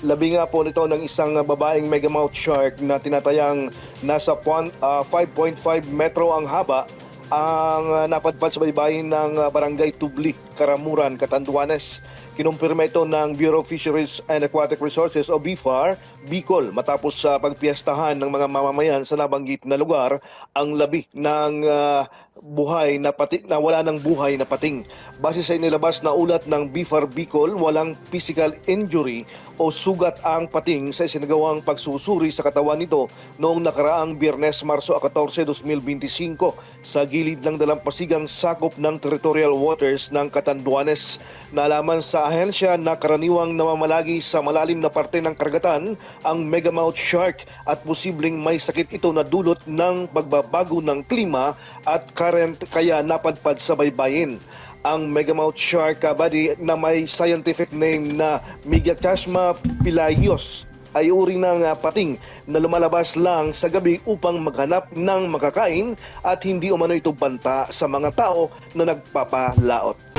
labi nga po nito ng isang uh, babaeng megamouth shark na tinatayang nasa pon- ah, 5.5 metro ang haba ang uh, napadpad sa baybayin ng Barangay Tubli, Karamuran, Catanduanes. Kinumpirma ito ng Bureau of Fisheries and Aquatic Resources o BFAR, Bicol, matapos sa pagpiestahan ng mga mamamayan sa nabanggit na lugar ang labi ng ah, buhay na pati na wala ng buhay na pating. Base sa inilabas na ulat ng BFAR Bicol, walang physical injury o sugat ang pating sa isinagawang pagsusuri sa katawan nito noong nakaraang Biyernes, Marso 14, 2025 sa gilid ng dalampasigang sakop ng territorial waters ng Catanduanes. Nalaman sa ahensya na karaniwang namamalagi sa malalim na parte ng karagatan ang megamouth shark at posibleng may sakit ito na dulot ng pagbabago ng klima at current kaya napadpad sa baybayin ang megamouth shark uh, buddy na may scientific name na Megatasma pilayos ay uri ng uh, pating na lumalabas lang sa gabi upang maghanap ng makakain at hindi umano ito banta sa mga tao na nagpapalaot.